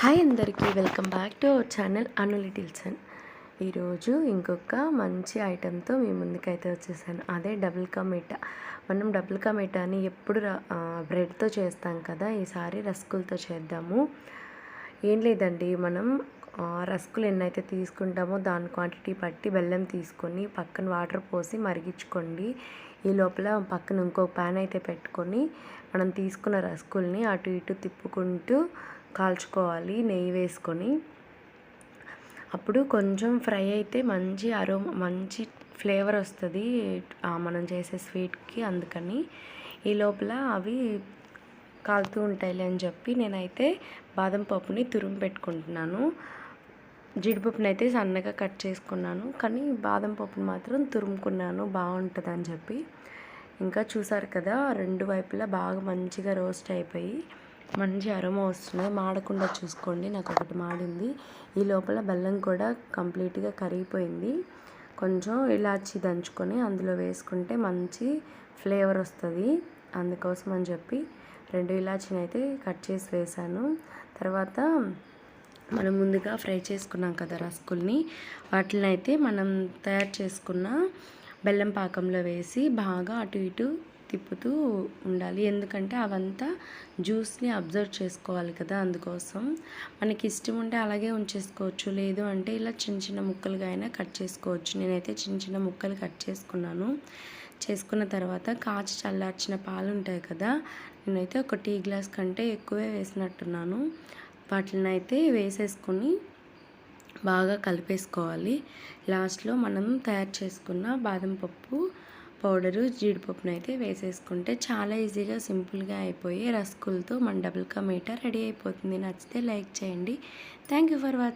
Hi అందరికీ welcome back to our channel Anu లిటిల్సన్ ఈరోజు ఇంకొక మంచి ఐటెంతో మీ ముందుకైతే వచ్చేసాను. అదే డబుల్ కా మీఠా మనం డబుల్ కా మీఠాని ఎప్పుడు బ్రెడ్తో చేస్తాం కదా ఈసారి రస్కులతో చేద్దాము. ఏం లేదండి మనం రస్కులు ఎన్నైతే తీసుకుంటామో దాని క్వాంటిటీ బట్టి బెల్లం తీసుకొని పక్కన వాటర్ పోసి మరిగించుకోండి. ఈ లోపల పక్కన ఇంకో ప్యాన్ అయితే పెట్టుకొని మనం తీసుకున్న రస్కుల్ని అటు ఇటు తిప్పుకుంటూ కాల్చుకోవాలి నెయ్యి వేసుకొని. అప్పుడు కొంచెం ఫ్రై అయితే మంచి అరోమా మంచి ఫ్లేవర్ వస్తుంది మనం చేసే స్వీట్కి అందుకని. ఈ లోపల అవి కాలుతూ ఉంటాయిలే అని చెప్పి నేనైతే బాదం పప్పుని తురుము పెట్టుకుంటున్నాను. జీడిపప్పుని అయితే సన్నగా కట్ చేసుకున్నాను కానీ బాదం పప్పుని మాత్రం తురుముకున్నాను బాగుంటుంది అని చెప్పి. ఇంకా చూసారు కదా రెండు వైపులా బాగా మంచిగా రోస్ట్ అయిపోయి. మంచి అరోమా వస్తున్నాయి. మాడకుండా చూసుకోండి. నాకు ఒకటి మాడింది. ఈ లోపల బెల్లం కూడా కంప్లీట్గా కరిగిపోయింది. కొంచెం ఇలాచి దంచుకొని అందులో వేసుకుంటే మంచి ఫ్లేవర్ వస్తుంది. అందుకోసం అని చెప్పి రెండు ఇలాచీని అయితే కట్ చేసి వేసాను. తర్వాత మనం ముందుగా ఫ్రై చేసుకున్నాం కదా రస్కుల్ని. వాటిని అయితే మనం తయారు చేసుకున్న బెల్లం పాకంలో వేసి బాగా అటు ఇటు తిప్పుతూ ఉండాలి. ఎందుకంటే అవంతా జ్యూస్ని అబ్జర్వ్ చేసుకోవాలి కదా అందుకోసం. మనకి ఇష్టం ఉంటే అలాగే ఉంచేసుకోవచ్చు. లేదు అంటే ఇలా చిన్న చిన్న ముక్కలుగా అయినా కట్ చేసుకోవచ్చు. నేనైతే చిన్న చిన్న ముక్కలు కట్ చేసుకున్నాను. చేసుకున్న తర్వాత కాచి చల్లార్చిన పాలు ఉంటాయి కదా నేనైతే ఒక టీ గ్లాస్ కంటే ఎక్కువే వేసినట్టున్నాను. వాటిని అయితే వేసేసుకొని బాగా కలిపేసుకోవాలి. లాస్ట్లో మనం తయారు చేసుకున్న బాదం పప్పు పౌడరు జీడిపప్పును అయితే వేసేసుకుంటే చాలా ఈజీగా సింపుల్గా అయిపోయి రస్కులతో మన డబుల్ కా మీటర్ రెడీ అయిపోతుంది. నచ్చితే లైక్ చేయండి. Thank you for watching